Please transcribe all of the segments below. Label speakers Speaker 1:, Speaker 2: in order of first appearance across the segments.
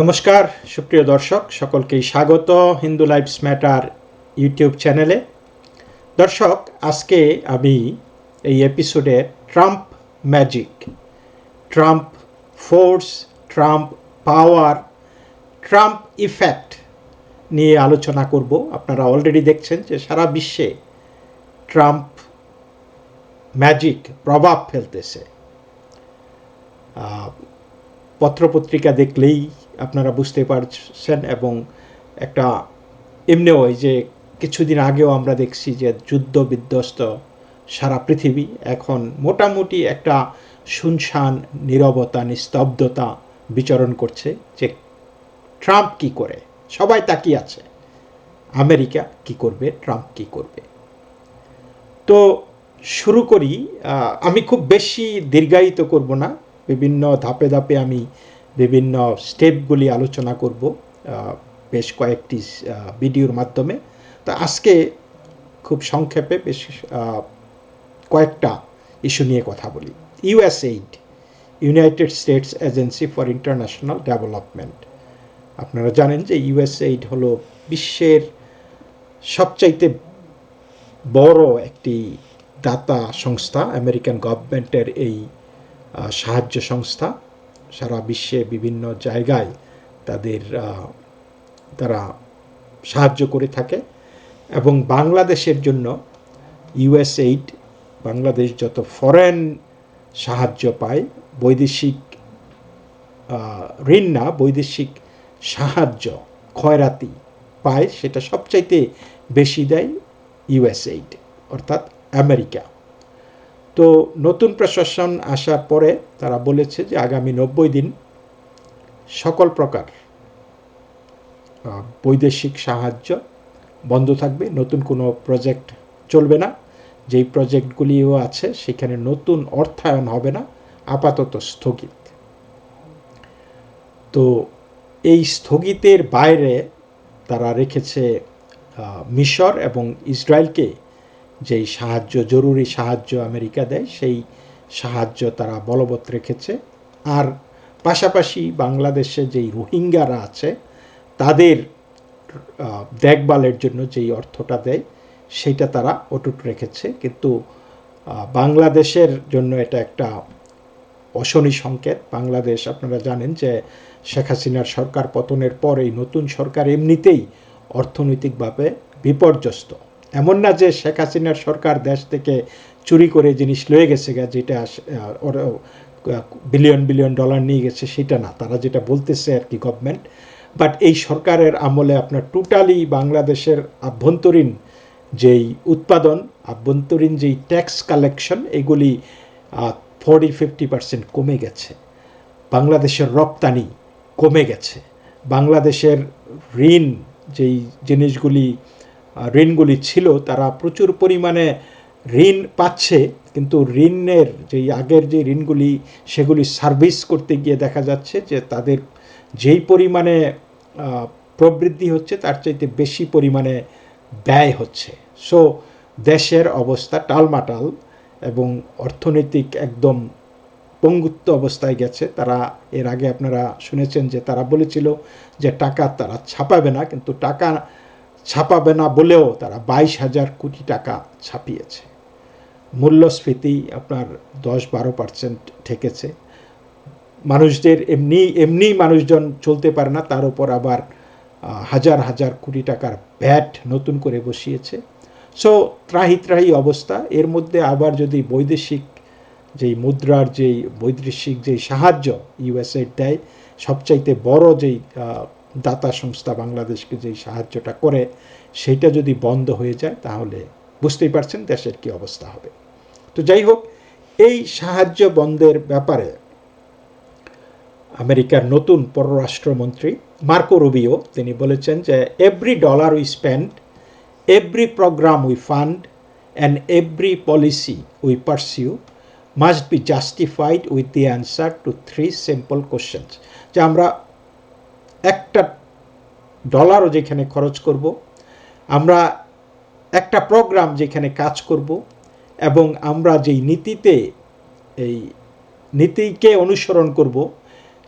Speaker 1: নমস্কার, সুপ্রিয় দর্শক, সকলকেই স্বাগত হিন্দু লাইফস ম্যাটার ইউটিউব চ্যানেলে। দর্শক, আজকে আমি এই এপিসোডে Trump magic, Trump force, Trump power, Trump effect নিয়ে আলোচনা করব। আপনারা অলরেডি দেখছেন যে সারা বিশ্বে ট্রাম্প ম্যাজিক প্রভাব ফেলতেছে। পত্রপত্রিকা দেখলেই আপনারা বুঝতে পারছেন এবং একটা এমনিও ওই যে কিছুদিন আগেও আমরা দেখছি যে যুদ্ধ বিধ্বস্ত সারা পৃথিবী। এখন মোটামুটি একটা শুনশান, নীরবতা, নিস্তব্ধতা বিচরণ করছে যে ট্রাম্প কি করে? সবাই তাকিয়ে আছে। আমেরিকা কি করবে? ট্রাম্প কি করবে? তো শুরু করি আমি খুব বেশি দীর্ঘায়িত করব না। বিভিন্ন ধাপে ধাপে আমি বিভিন্ন স্টেপগুলি আলোচনা করব বেশ কয়েকটি ভিডিওর মাধ্যমে। তো আজকে খুব সংক্ষেপে বেশ কয়েকটা ইস্যু নিয়ে কথা বলি। USAID United States Agency for International Development. আপনারা জানেন যে ইউএসএইড হলো বিশ্বের সবচাইতে বড় একটি দাতা সংস্থা, আমেরিকান গভর্নমেন্টের এই সাহায্য সংস্থা সারা বিশ্বে বিভিন্ন জায়গায় তাদের তারা সাহায্য করে থাকে এবং বাংলাদেশের জন্য ইউএসএইড, বাংলাদেশ যত ফরেন সাহায্য পায়, বৈদেশিক ঋণ না, বৈদেশিক সাহায্য, ক্ষয়রাতি পায়, সেটা সবচাইতে বেশি দেয় ইউএসএইড, অর্থাৎ আমেরিকা। তো নতুন প্রশাসন আসার পরে তারা বলেছে যে আগামী নব্বই দিন সকল প্রকার বৈদেশিক সাহায্য বন্ধ থাকবে, নতুন কোনো প্রজেক্ট চলবে না। যেই প্রজেক্টগুলিও আছে সেখানে নতুন অর্থায়ন হবে না, আপাতত স্থগিত। তো এই স্থগিতের বাইরে তারা রেখেছে মিশর এবং ইসরায়েলকে যেই সাহায্য, জরুরি সাহায্য আমেরিকা দেয়, সেই সাহায্য তারা বলবৎ রেখেছে। আর পাশাপাশি বাংলাদেশে যেই রোহিঙ্গারা আছে, তাদের দেখভালের জন্য যেই অর্থটা দেয়, সেটা তারা অটুট রেখেছে। কিন্তু বাংলাদেশের জন্য এটা একটা অশনি সংকেত। বাংলাদেশ, আপনারা জানেন যে শেখ হাসিনার সরকার পতনের পর এই নতুন সরকার এমনিতেই অর্থনৈতিকভাবে বিপর্যস্ত। এমন না যে শেখ হাসিনার সরকার দেশ থেকে চুরি করে জিনিস লয়ে গেছে যেটা বিলিয়ন বিলিয়ন ডলার নিয়ে গেছে, সেটা না। তারা যেটা বলতেছে আর কি গভর্নমেন্ট বাট এই সরকারের আমলে আপনার টোটালি বাংলাদেশের আভ্যন্তরীণ যেই উৎপাদন, আভ্যন্তরীণ যেই ট্যাক্স কালেকশন এগুলি ফর্টি ফিফটি পার্সেন্ট কমে গেছে। বাংলাদেশের রপ্তানি কমে গেছে। বাংলাদেশের ঋণ যেই জিনিসগুলি ঋণগুলি ছিল, তারা প্রচুর পরিমাণে ঋণ পাচ্ছে, কিন্তু ঋণের যেই আগের যে ঋণগুলি, সেগুলি সার্ভিস করতে গিয়ে দেখা যাচ্ছে যে তাদের যেই পরিমাণে প্রবৃদ্ধি হচ্ছে, তার চাইতে বেশি পরিমাণে ব্যয় হচ্ছে। সো দেশের অবস্থা টালমাটাল এবং অর্থনৈতিক একদম পঙ্গুত্ব অবস্থায় গেছে। তারা, এর আগে আপনারা শুনেছেন যে তারা বলেছিল যে টাকা তারা ছাপাবে না, কিন্তু টাকা ছাপাবে না বলেও তারা বাইশ হাজার কোটি টাকা ছাপিয়েছে। মূল্যস্ফীতি আপনার দশ বারো পার্সেন্ট ঠেকেছে। মানুষদের এমনি এমনি মানুষজন চলতে পারে না, তার উপর আবার হাজার হাজার কোটি টাকার ভ্যাট নতুন করে বসিয়েছে। সো, ত্রাহি ত্রাহি অবস্থা। এর মধ্যে আবার যদি বৈদেশিক যেই মুদ্রার যেই বৈদেশিক যেই সাহায্য ইউএসএ দেয়, সবচাইতে বড় যেই দাতা সংস্থা বাংলাদেশকে যেই সাহায্যটা করে সেইটা যদি বন্ধ হয়ে যায়, তাহলে বুঝতেই পারছেন দেশের কি অবস্থা হবে। তো যাই হোক, এই সাহায্য বন্ধের ব্যাপারে আমেরিকার নতুন পররাষ্ট্রমন্ত্রী মার্কো রুবিও, তিনি বলেছেন যে every dollar we spend every program we fund and every policy we pursue must be justified with the answer to three simple questions যে আমরা একটা ডলারও যেখানে খরচ করব, আমরা একটা প্রোগ্রাম যেখানে কাজ করব এবং আমরা যেই নীতিতে এই নীতিকে অনুসরণ করব,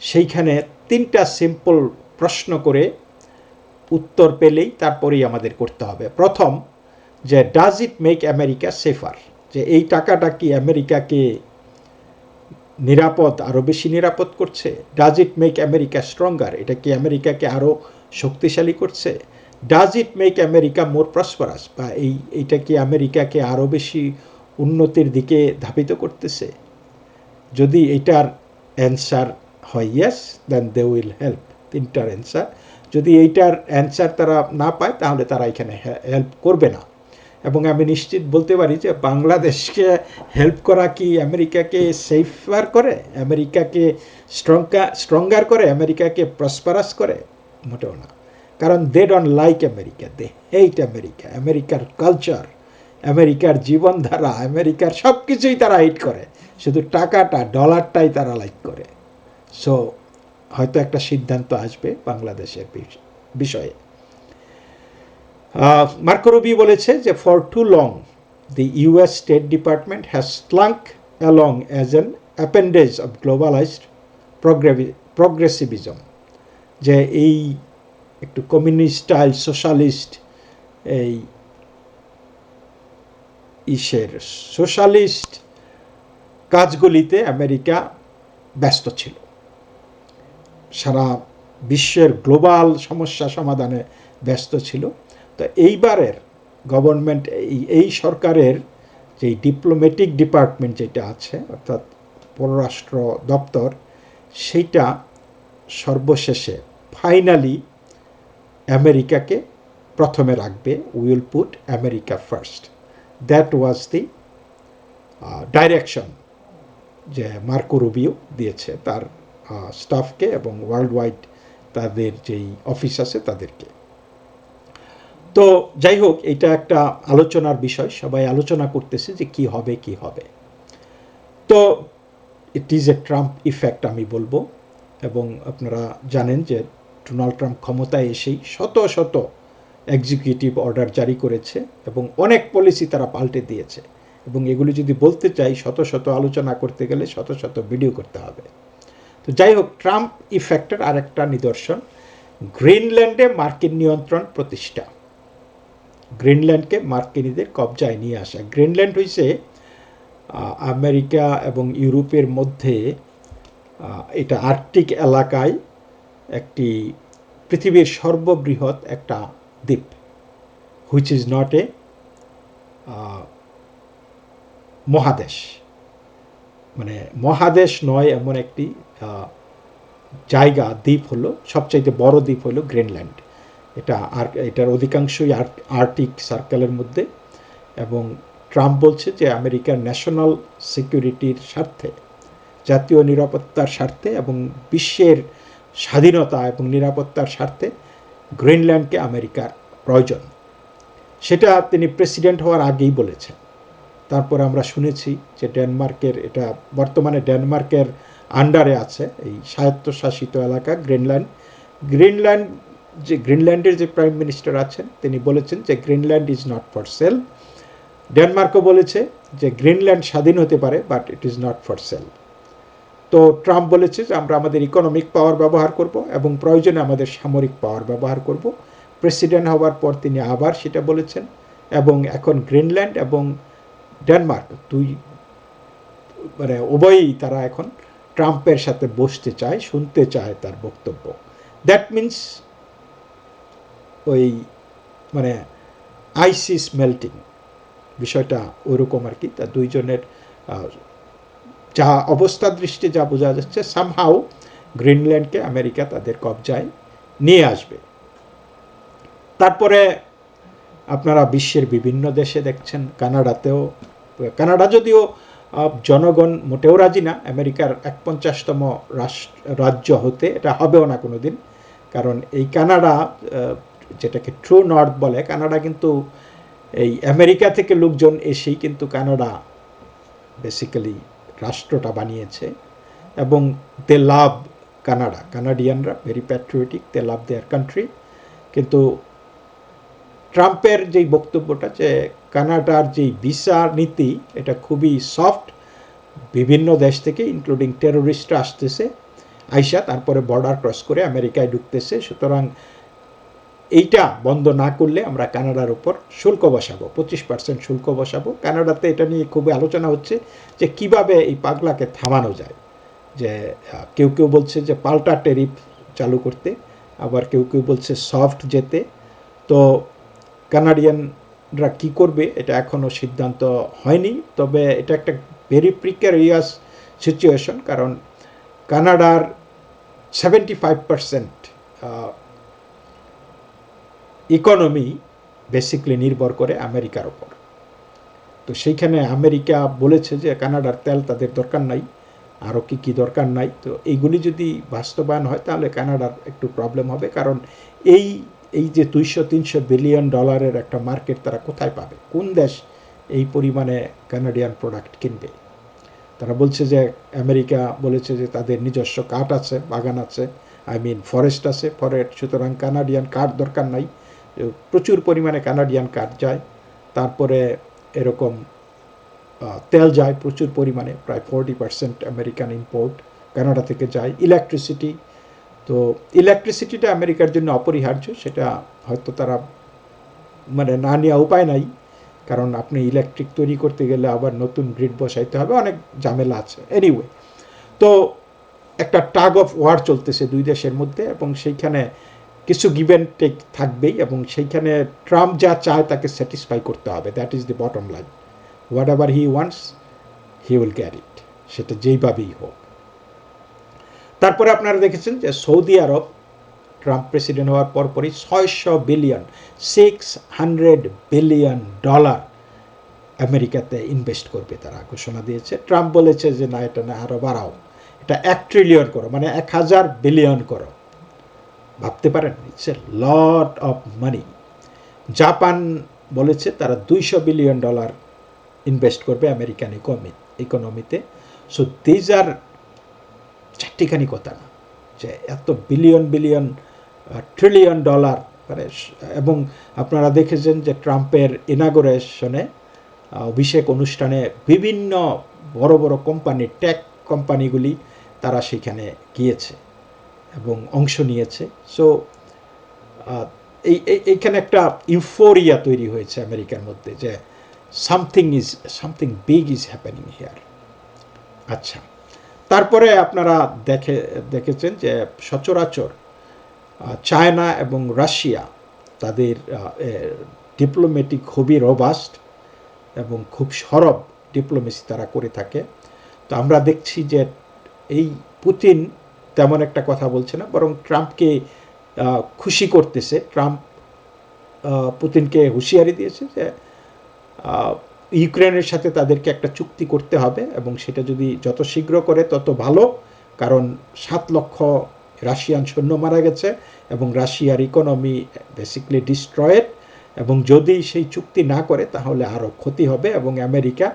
Speaker 1: সেইখানে তিনটা সিম্পল প্রশ্ন করে উত্তর পেলেই তারপরেই আমাদের করতে হবে। প্রথম, যে does it make America safer যে এই টাকাটা কি আমেরিকাকে নিরাপদ আরও বেশি নিরাপদ করছে? Does it make America stronger এটা কি আমেরিকাকে আরও শক্তিশালী করছে? Does it make America more prosperous বা এই, এইটা কি আমেরিকাকে আরও বেশি উন্নতির দিকে ধাবিত করতেছে? যদি এটার অ্যান্সার হয় yes then they will help তিনটার অ্যান্সার যদি এইটার অ্যান্সার তারা না পায়, তাহলে তারা এখানে হেল্প করবে না। এবং আমি নিশ্চিত বলতে পারি যে বাংলাদেশকে হেল্প করা কি আমেরিকাকে সেফার করে? আমেরিকাকে স্ট্রংকা স্ট্রঙ্গার করে? আমেরিকাকে প্রসপারাস করে? মোটেও না। কারণ they don't like America they hate America আমেরিকার কালচার আমেরিকার জীবনধারা আমেরিকার সব কিছুই তারা হিট করে। শুধু টাকাটা ডলারটাই তারা লাইক করে। সো হয়তো একটা সিদ্ধান্ত আসবে বাংলাদেশের বিষয়ে। মার্কো রুবি বলেছে যে for too long the US State Department has slunk along as an appendage of globalized progressivism যে, এই একটু কমিউনিস্ট স্টাইল সোশ্যালিস্ট এই ইসের সোশ্যালিস্ট কাজগুলিতে আমেরিকা ব্যস্ত ছিল। সারা বিশ্বের গ্লোবাল সমস্যা সমাধানে ব্যস্ত ছিল। তো এইবারের গভর্নমেন্ট এই এই সরকারের যে ডিপ্লোম্যাটিক ডিপার্টমেন্ট যেটা আছে, অর্থাৎ পররাষ্ট্র দপ্তর, সেইটা সর্বশেষে ফাইনালি আমেরিকাকে প্রথমে রাখবে will put America first that was the direction যে মার্কো রুবিও দিয়েছে তার স্টাফকে এবং ওয়ার্ল্ড ওয়াইড তাদের যেই অফিস আছে তাদেরকে। তো যাই হোক, এটা একটা আলোচনার বিষয়। সবাই আলোচনা করতেছে যে কি হবে কি হবে। তো it is a Trump effect আমি বলব। এবং আপনারা জানেন যে ডোনাল্ড ট্রাম্প ক্ষমতায় এসেই শত শত এক্সিকিউটিভ অর্ডার জারি করেছে এবং অনেক পলিসি তারা পাল্টে দিয়েছে। এবং এগুলি যদি বলতে চাই, শত শত আলোচনা করতে গেলে শত শত ভিডিও করতে হবে। তো যাই হোক ট্রাম্প ইফেক্টের আরেকটা নিদর্শন গ্রিনল্যান্ডে মার্কিন নিয়ন্ত্রণ প্রতিষ্ঠা। গ্রিনল্যান্ডকে মার্কিনীদের কবজায় নিয়ে আসা। গ্রিনল্যান্ড হয়েছে আমেরিকা এবং ইউরোপের মধ্যে এটা আর্কটিক এলাকায় একটি পৃথিবীর সর্ববৃহৎ একটা দ্বীপ হুইচ ইজ নট এ মহাদেশ। মানে মহাদেশ নয় এমন একটি জায়গা, দ্বীপ হলো, সবচাইতে বড় দ্বীপ হলো গ্রিনল্যান্ড। এটা আর এটার অধিকাংশই আর্টিক সার্কেলের মধ্যে এবং ট্রাম্প বলছে যে আমেরিকার ন্যাশনাল সিকিউরিটির স্বার্থে, জাতীয় নিরাপত্তার স্বার্থে এবং বিশ্বের স্বাধীনতা এবং নিরাপত্তার স্বার্থে গ্রিনল্যান্ডকে আমেরিকার প্রয়োজন। সেটা তিনি প্রেসিডেন্ট হওয়ার আগেই বলেছেন। তারপর আমরা শুনেছি যে ডেনমার্কের, এটা বর্তমানে ডেনমার্কের আন্ডারে আছে এই স্বায়ত্তশাসিত এলাকা গ্রিনল্যান্ড। গ্রিনল্যান্ড যে গ্রিনল্যান্ডের যে প্রাইম মিনিস্টার আছেন, তিনি বলেছেন যে Greenland is not for sale ডেনমার্কও বলেছে যে গ্রিনল্যান্ড স্বাধীন হতে পারে but it is not for sale তো ট্রাম্প বলেছে যে আমরা আমাদের ইকোনমিক পাওয়ার ব্যবহার করব এবং প্রয়োজনে আমাদের সামরিক পাওয়ার ব্যবহার করব। প্রেসিডেন্ট হওয়ার পর তিনি আবার সেটা বলেছেন এবং এখন গ্রিনল্যান্ড এবং ডেনমার্ক দুই মানে উভয়ই তারা এখন ট্রাম্পের সাথে বসতে চায়, শুনতে চায় তার বক্তব্য। দ্যাট মিন্স ওই মানে আইসিস মেল্টিং বিষয়টা ওরকম আর কি। তা দুইজনের যা অবস্থা দৃষ্টি যা বোঝা যাচ্ছে সামহাও গ্রিনল্যান্ডকে আমেরিকা তাদের কবজায় নিয়ে আসবে। তারপরে আপনারা বিশ্বের বিভিন্ন দেশে দেখছেন, কানাডাতেও, কানাডা যদিও জনগণ মোটেও রাজি না, আমেরিকার এক পঞ্চাশতম রাষ্ট্র, রাজ্য হতে এটা হবেও না কোনো দিন কারণ এই কানাডা যেটাকে ট্রু নর্থ বলে, কানাডা কিন্তু এই আমেরিকা থেকে লোকজন এসেই কিন্তু কানাডা বেসিক্যালি রাষ্ট্রটা বানিয়েছে এবং they love Canada. কানাডিয়ানরা very patriotic they love their country কিন্তু ট্রাম্পের যেই বক্তব্যটা যে কানাডার যেই ভিসা নীতি, এটা খুবই সফট বিভিন্ন দেশ থেকে ইনক্লুডিং টেরোরিস্টরা আসতেছে, আইসা তারপরে বর্ডার ক্রস করে আমেরিকায় ঢুকতেছে। সুতরাং এইটা বন্ধ না করলে আমরা কানাডার উপর শুল্ক বসাবো, পঁচিশ পার্সেন্ট শুল্ক বসাবো। কানাডাতে এটা নিয়ে খুবই আলোচনা হচ্ছে যে কীভাবে এই পাগলাকে থামানো যায়। যে কেউ কেউ বলছে যে পাল্টা টেরিফ চালু করতে, আবার কেউ কেউ বলছে সফট যেতে। তো কানাডিয়ানরা কি করবে এটা এখনও সিদ্ধান্ত হয়নি, তবে এটা একটা ভেরি প্রিকারিয়াস সিচুয়েশন কারণ কানাডার seventy five percent economy basically নির্ভর করে আমেরিকার ওপর তো সেইখানে আমেরিকা বলেছে যে কানাডার তেল তাদের দরকার নাই, আরও কি কি দরকার নাই। তো এইগুলি যদি বাস্তবায়ন হয়, তাহলে কানাডার একটু প্রবলেম হবে। কারণ এই এই যে দুইশো, তিনশো বিলিয়ন ডলারের একটা মার্কেট তারা কোথায় পাবে? কোন দেশ এই পরিমাণে কানাডিয়ান প্রোডাক্ট কিনবে? তারা বলছে যে, আমেরিকা বলেছে যে তাদের নিজস্ব কাঠ আছে, বাগান আছে আই মিন ফরেস্ট আছে। ফরেস্ট, সুতরাং কানাডিয়ান কাঠ দরকার নাই। প্রচুর পরিমাণে কানাডিয়ান কাঠ যায়, তারপরে এরকম তেল যায়, প্রচুর পরিমাণে, প্রায় forty percent American import Canada থেকে যায়। ইলেকট্রিসিটি তো ইলেকট্রিসিটিটা আমেরিকার জন্য অপরিহার্য, সেটা হয়তো তারা মানে না নেওয়া উপায় নাই, কারণ আপনি ইলেকট্রিক তৈরি করতে গেলে আবার নতুন গ্রিড বসাইতে হবে, অনেক ঝামেলা আছে। এনিওয়ে তো একটা টাগ অফ ওয়ার চলতেছে দুই দেশের মধ্যে, এবং সেইখানে কিছু গিভেন টেক থাকবেই এবং সেইখানে ট্রাম্প যা চায় তাকে স্যাটিসফাই করতে হবে। That is the bottom line whatever he wants he will get it সেটা যেইভাবেই হোক। তারপরে আপনারা দেখেছেন যে সৌদি আরব ট্রাম্প প্রেসিডেন্ট হওয়ার পরপরই ছয়শো billion six hundred billion dollar আমেরিকাতে ইনভেস্ট করবে তারা। ঘোষণা দিয়েছে। ট্রাম্প বলেছে যে, না, এটা না আরও বাড়াও। এটা এক ট্রিলিয়ন করো মানে এক হাজার বিলিয়ন করো। ভাবতে পারেন it's a lot of money Japan বলেছে তারা দুইশো বিলিয়ন ডলার ইনভেস্ট করবে আমেরিকান ইকোনমি ইকোনমিতে সো দিজ আর চারটিখানি কথা না যে এত বিলিয়ন বিলিয়ন ট্রিলিয়ন ডলার মানে এবং আপনারা দেখেছেন যে ট্রাম্পের ইনাগোরেশনে অভিষেক অনুষ্ঠানে বিভিন্ন বড় বড় কোম্পানি টেক কোম্পানিগুলি তারা সেখানে গিয়েছে। এবং অংশ নিয়েছে। সো এই, এই- এইখানে একটা ইউফোরিয়া তৈরি হয়েছে আমেরিকার মধ্যে যে something is something big is happening here আচ্ছা তারপরে আপনারা দেখে, দেখেছেন যে সচরাচর চায়না এবং রাশিয়া তাদের ডিপ্লোমেটিক খুবই রবাস্ট এবং খুব সরব ডিপ্লোমেসি তারা করে থাকে। তো আমরা দেখছি যে এই পুতিন তেমন একটা কথা বলছে না, বরং ট্রাম্পকে খুশি করতেছে। ট্রাম্প পুতিনকে হুঁশিয়ারি দিয়েছে যে ইউক্রেনের সাথে তাদেরকে একটা চুক্তি করতে হবে এবং সেটা যদি যত শীঘ্র করে তত ভালো, কারণ সাত লক্ষ রাশিয়ান সৈন্য মারা গেছে এবং রাশিয়ার ইকোনমি বেসিকলি ডিস্ট্রয়েড এবং যদি সেই চুক্তি না করে তাহলে আরও ক্ষতি হবে এবং আমেরিকা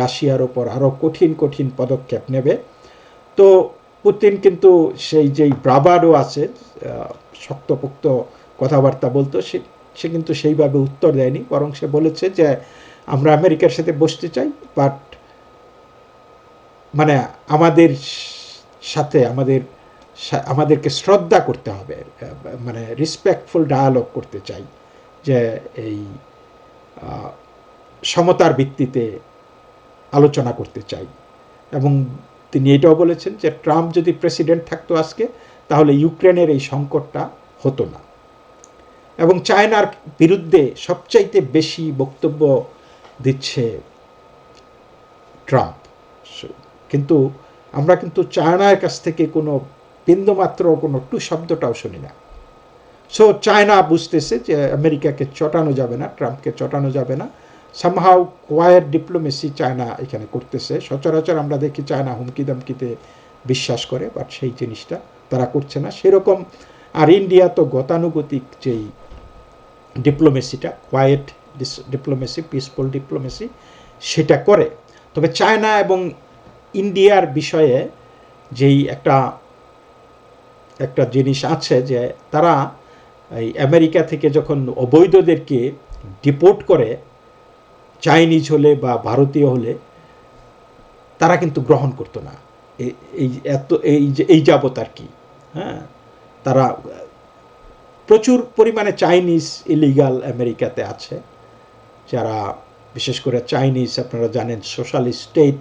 Speaker 1: রাশিয়ার ওপর আরও কঠিন কঠিন পদক্ষেপ নেবে। তো পুতিন কিন্তু সেই যেই ব্রাবারও আছে শক্তপোক্ত কথাবার্তা বলতো, সে সে কিন্তু সেইভাবে উত্তর দেয়নি। বরং সে বলেছে যে, আমরা আমেরিকার সাথে বসতে চাই বাট মানে আমাদের সাথে, আমাদের আমাদেরকে শ্রদ্ধা করতে হবে মানে রেসপেক্টফুল ডায়ালগ করতে চাই, যে এই সমতার ভিত্তিতে আলোচনা করতে চাই। এবং তিনি এটাও বলেছেন যে ট্রাম্প যদি প্রেসিডেন্ট থাকতো আজকে, তাহলে ইউক্রেনের এই সংকটটা হতো না। এবং চায়নার বিরুদ্ধে সবচাইতে বেশি বক্তব্য দিচ্ছে ট্রাম্প। কিন্তু আমরা কিন্তু চায়নার কাছ থেকে কোনো বিন্দুমাত্র কোনো টু শব্দটাও শুনি না। সো চায়না বুঝতেছে যে আমেরিকাকে চটানো যাবে না, ট্রাম্পকে চটানো যাবে না। সামহাউ কোয়ার ডিপ্লোমেসি চায়না এখানে করতেছে। সচরাচর আমরা দেখি চায়না হুমকি দামকিতে বিশ্বাস করে বাট সেই জিনিসটা তারা করছে না। সেরকম আর ইন্ডিয়া তো গতানুগতিক যেই ডিপ্লোমেসিটা কোয়াইট ডিপ্লোমেসি পিসফুল ডিপ্লোমেসি সেটা করে। তবে চায়না এবং ইন্ডিয়ার বিষয়ে যেই একটা একটা জিনিস আছে যে তারা এই আমেরিকা থেকে যখন অবৈধদেরকে ডিপোর্ট করে চাইনিজ হলে বা ভারতীয় হলে তারা কিন্তু গ্রহণ করতো না। এই এত, এই যে, এই যাবত আর কি হ্যাঁ? তারা, প্রচুর পরিমাণে চাইনিজ ইলিগাল আমেরিকাতে আছে। যারা, বিশেষ করে চাইনিজ আপনারা জানেন সোশ্যালিস্ট স্টেট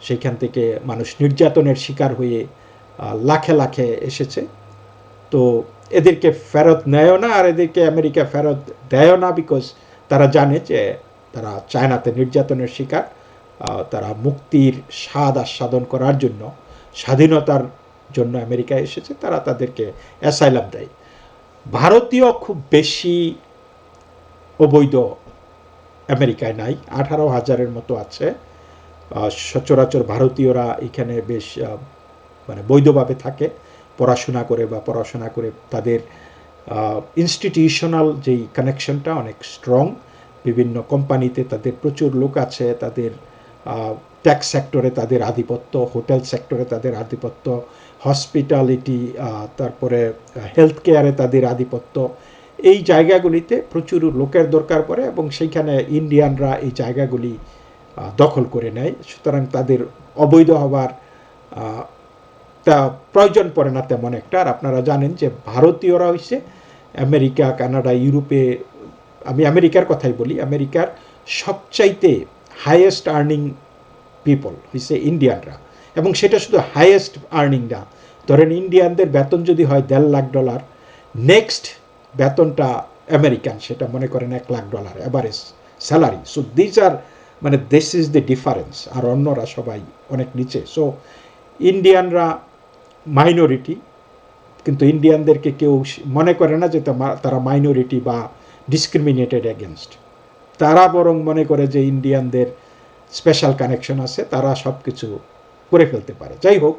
Speaker 1: সেখান থেকে মানুষ নির্যাতনের শিকার হয়ে লাখে লাখে এসেছে। তো এদেরকে ফেরত নেয়ও না আর এদেরকে আমেরিকা ফেরত দেয়ও না বিকজ তারা জানে যে তারা চায়নাতে নির্যাতনের শিকার তারা মুক্তির স্বাদ আস্বাদন করার জন্য, স্বাধীনতার জন্য আমেরিকায় এসেছে, তারা তাদেরকে অ্যাসাইলাম দেয়। ভারতীয় খুব বেশি অবৈধ আমেরিকায় নাই, আঠারো হাজারের মতো আছে। সচরাচর ভারতীয়রা এখানে বেশ মানে বৈধভাবে থাকে। পড়াশোনা করে বা পড়াশোনা করে তাদের ইনস্টিটিউশনাল যেই কানেকশনটা অনেক স্ট্রং বিভিন্ন কোম্পানিতে তাদের প্রচুর লোক আছে, তাদের ট্যাক্স সেক্টরে তাদের আধিপত্য হোটেল সেক্টরে তাদের আধিপত্য হসপিটালিটি তারপরে হেলথ কেয়ারে তাদের আধিপত্য। এই জায়গাগুলিতে প্রচুর লোকের দরকার পড়ে এবং সেইখানে ইন্ডিয়ানরা এই জায়গাগুলি দখল করে নেয়। সুতরাং তাদের অবৈধ হওয়ার তা প্রয়োজন পড়ে না তেমন একটা। আর আপনারা জানেন যে ভারতীয়রা হচ্ছে আমেরিকা, কানাডা, ইউরোপে আমি আমেরিকার কথাই বলি, আমেরিকার সবচাইতে হাইয়েস্ট আর্নিং পিপল হচ্ছে ইন্ডিয়ানরা। এবং সেটা শুধু হাইয়েস্ট আর্নিং না, ধরেন ইন্ডিয়ানদের বেতন যদি হয় দেড় লাখ ডলার নেক্সট বেতনটা আমেরিকান, সেটা মনে করেন এক lakh dollar average salary so this আর মানে দিস ইজ দ্য ডিফারেন্স আর অন্যরা সবাই অনেক নিচে। সো ইন্ডিয়ানরা মাইনরিটি কিন্তু ইন্ডিয়ানদেরকে কেউ মনে করে না যে তারা মাইনরিটি বা ডিসক্রিমিনেটেড এগেনস্ট তারা বরং মনে করে যে ইন্ডিয়ানদের স্পেশাল কানেকশন আছে, তারা সব কিছু করে ফেলতে পারে। যাই হোক,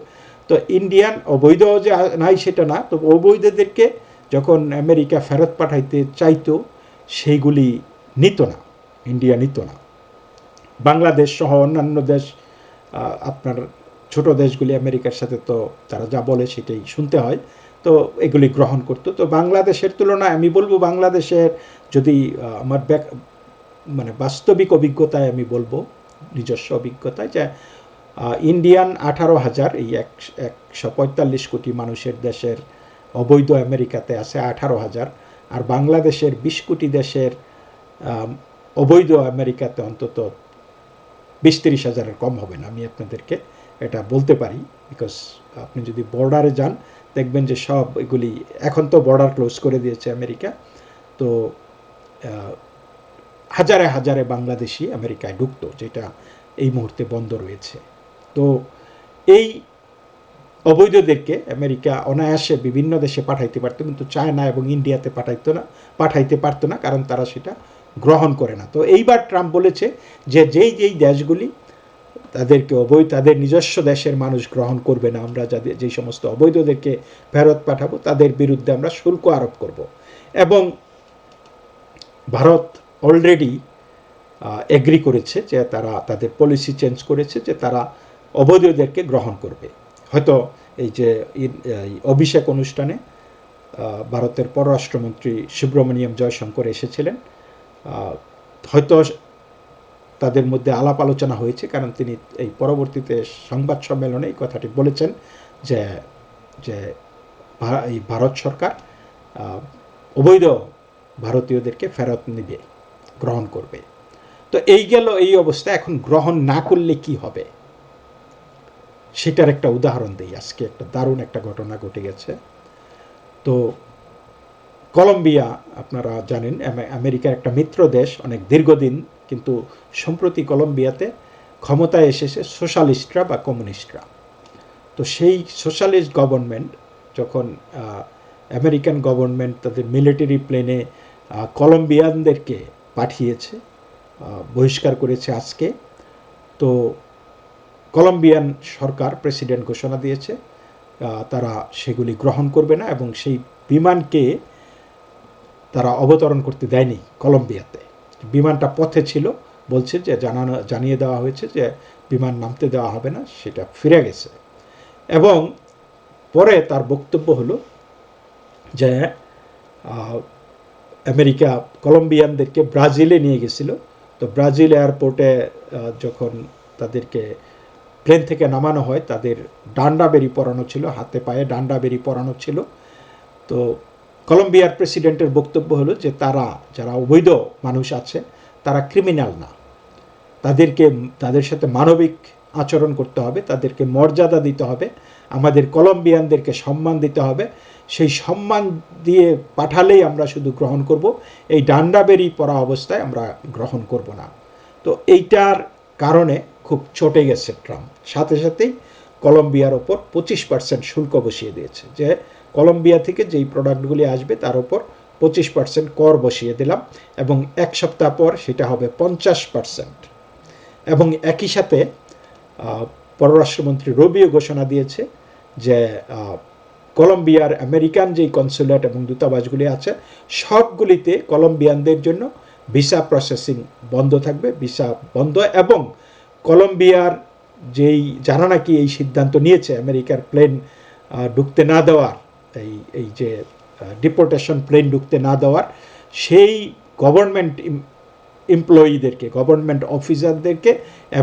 Speaker 1: তো ইন্ডিয়ান অবৈধ যে নাই সেটা না, তো অবৈধদেরকে যখন আমেরিকা ফেরত পাঠাইতে চাইতো, সেইগুলি নিত না ইন্ডিয়া নিত না। বাংলাদেশ সহ অন্যান্য দেশ আপনার ছোট দেশগুলি আমেরিকার সাথে তো তারা যা বলে সেটাই শুনতে হয়। তো এগুলি গ্রহণ করতো। তো বাংলাদেশের তুলনায় আমি বলব বাংলাদেশের যদি আমার ব্যাক মানে বাস্তবিক অভিজ্ঞতায় আমি বলব, নিজস্ব অভিজ্ঞতায় যে ইন্ডিয়ান আঠারো হাজার, এই এক, একশো পঁয়তাল্লিশ কোটি মানুষের দেশের অবৈধ আমেরিকাতে আছে আঠারো হাজার, আর বাংলাদেশের বিশ কোটি দেশের অবৈধ আমেরিকাতে অন্তত বিশ তিরিশ হাজারের কম হবে না। আমি আপনাদেরকে এটা বলতে পারি বিকজ আপনি যদি বর্ডারে যান দেখবেন যে সব এগুলি এখন তো বর্ডার ক্লোজ করে দিয়েছে আমেরিকা। তো হাজারে হাজারে বাংলাদেশি আমেরিকায় ঢুকতো যেটা এই মুহূর্তে বন্ধ রয়েছে। তো, এই অবৈধদেরকে আমেরিকা অনায়াসে বিভিন্ন দেশে পাঠাইতে পারতো, কিন্তু চায়না এবং ইন্ডিয়াতে পাঠাইতো না, পাঠাইতে পারতো না, কারণ তারা সেটা গ্রহণ করে না। তো এইবার ট্রাম্প বলেছে যে যেই যেই দেশগুলি তাদেরকে অবৈধ, তাদের নিজস্ব দেশের মানুষ গ্রহণ করবে না। আমরা যাদের, যেই সমস্ত অবৈধদেরকে ফেরত পাঠাবো, তাদের বিরুদ্ধে আমরা শুল্ক আরোপ করব। এবং ভারত অলরেডি এগ্রি করেছে যে তারা তাদের পলিসি চেঞ্জ করেছে যে তারা অবৈধদেরকে গ্রহণ করবে। হয়তো এই যে অভিষেক অনুষ্ঠানে ভারতের পররাষ্ট্রমন্ত্রী সুব্রমণিয়ম জয়শঙ্কর এসেছিলেন। হয়তো তাদের মধ্যে আলাপ আলোচনা হয়েছে, কারণ তিনি এই পরবর্তীতে সংবাদ সম্মেলনে এই কথাটি বলেছেন যে যে এই ভারত সরকার অবৈধ ভারতীয়দেরকে ফেরত নেবে, গ্রহণ করবে। তো এই গেল এই অবস্থা, এখন গ্রহণ না করলে কি হবে? সেটার একটা উদাহরণ দিই, আজকে একটা দারুণ একটা ঘটনা ঘটে গেছে। তো কলম্বিয়া, আপনারা জানেন আমেরিকার একটা মিত্র দেশ, অনেক দীর্ঘদিন কিন্তু সম্প্রতি কলম্বিয়াতে ক্ষমতায় এসেছে সোশ্যালিস্টরা বা কমিউনিস্টরা। তো সেই সোশ্যালিস্ট গভর্নমেন্ট যখন আমেরিকান গভর্নমেন্ট তাদের মিলিটারি প্লেনে কলম্বিয়ানদেরকে পাঠিয়েছে বহিষ্কার করেছে আজকে, তো কলম্বিয়ান সরকার প্রেসিডেন্ট ঘোষণা দিয়েছে তারা সেগুলি গ্রহণ করবে না এবং সেই বিমানকে তারা অবতরণ করতে দেয়নি কলম্বিয়াতে। বিমানটা পথে ছিল, বলছে যে জানানো, জানিয়ে দেওয়া হয়েছে যে বিমান নামতে দেওয়া হবে না, সেটা ফিরে গেছে। এবং পরে তার বক্তব্য হলো যে আমেরিকা কলম্বিয়ানদেরকে ব্রাজিলে নিয়ে গেছিল। তো ব্রাজিল এয়ারপোর্টে যখন তাদেরকে প্লেন থেকে নামানো হয়, তাদের ডান্ডা বেরি পরানো ছিল, হাতে পায়ে ডান্ডা বেরি পরানো ছিল। তো কলম্বিয়ার প্রেসিডেন্টের বক্তব্য হলো যে তারা, যারা অবৈধ মানুষ আছে, তারা ক্রিমিনাল না। তাদেরকে, তাদের সাথে মানবিক আচরণ করতে হবে, তাদেরকে মর্যাদা দিতে হবে, আমাদের কলম্বিয়ানদেরকে সম্মান দিতে হবে। সেই সম্মান দিয়ে পাঠালেই আমরা শুধু গ্রহণ করব, এই ডান্ডাবেরি পড়া অবস্থায় আমরা গ্রহণ করব না। তো এইটার কারণে খুব চটে গেছে ট্রাম্প। সাথে সাথেই কলম্বিয়ার ওপর পঁচিশ পার্সেন্ট শুল্ক বসিয়ে দিয়েছে যে কলম্বিয়া থেকে যেই প্রোডাক্টগুলি আসবে তার ওপর পঁচিশ পার্সেন্ট কর বসিয়ে দিলাম এবং এক সপ্তাহ পর সেটা হবে পঞ্চাশ পার্সেন্ট এবং একই সাথে পররাষ্ট্রমন্ত্রী রবিও ঘোষণা দিয়েছে যে কলম্বিয়ার আমেরিকান যেই কনসুলেট এবং দূতাবাসগুলি আছে, সবগুলিতে কলম্বিয়ানদের জন্য ভিসা প্রসেসিং বন্ধ থাকবে, ভিসা বন্ধ এবং কলম্বিয়ার যেই যারা নাকি এই সিদ্ধান্ত নিয়েছে আমেরিকার প্লেন ঢুকতে না দেওয়ার এই এই যে ডিপোর্টেশন প্লেন ঢুকতে না দেওয়ার, সেই গভর্নমেন্ট এমপ্লয়ীদেরকে গভর্নমেন্ট অফিসারদেরকে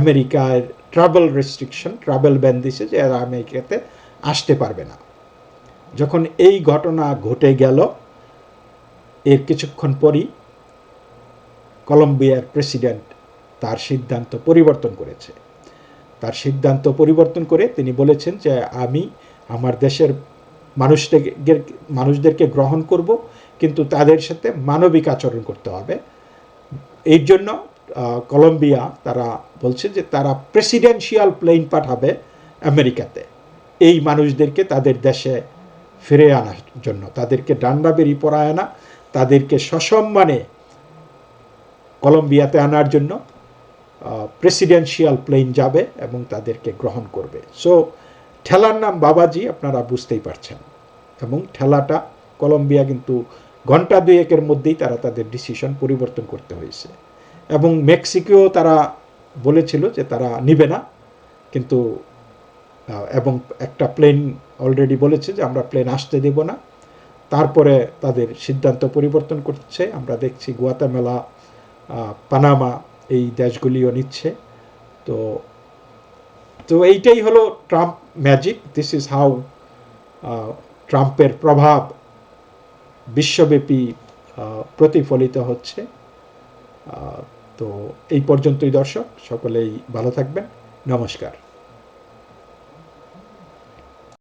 Speaker 1: আমেরিকার ট্রাভেল রেস্ট্রিকশন ট্রাভেল ব্যান দিছে যে এরা আমেরিকাতে আসতে পারবে না। যখন এই ঘটনা ঘটে গেল, এর কিছুক্ষণ পরই কলম্বিয়ার প্রেসিডেন্ট তার সিদ্ধান্ত পরিবর্তন করেছে। তার সিদ্ধান্ত পরিবর্তন করে তিনি বলেছেন যে, আমি আমার দেশের মানুষদেরকে মানুষদেরকে গ্রহণ করব, কিন্তু তাদের সাথে মানবিক আচরণ করতে হবে। এই জন্য কলম্বিয়া তারা বলছে যে তারা প্রেসিডেন্সিয়াল প্লেন পাঠাবে আমেরিকাতে। এই মানুষদেরকে তাদের দেশে ফিরে আনার জন্য, তাদেরকে ডান্ডা বেরি পরায় আনা তাদেরকে সসম্মানে কলম্বিয়াতে আনার জন্য প্রেসিডেন্সিয়াল প্লেন যাবে এবং তাদেরকে গ্রহণ করবে। সো ঠেলার নাম বাবাজি, আপনারা বুঝতেই পারছেন। এবং ঠেলাটা কলম্বিয়া কিন্তু ঘণ্টা দুয়েকের মধ্যেই তারা তাদের ডিসিশন পরিবর্তন করতে হয়েছে। এবং মেক্সিকো তারা বলেছিল যে তারা নিবে না। কিন্তু এবং একটা প্লেন অলরেডি বলেছে যে আমরা প্লেন আসতে দেব না। তারপরে তাদের সিদ্ধান্ত পরিবর্তন করছে। আমরা দেখছি গুয়াতামেলা পানামা এই দেশগুলিও নিচ্ছে। তো তো এইটাই হলো Trump magic this is how ট্রাম্পের প্রভাব বিশ্বব্যাপী প্রতিফলিত হচ্ছে। তো এই পর্যন্তই দর্শক, সকলেই ভালো থাকবেন। নমস্কার।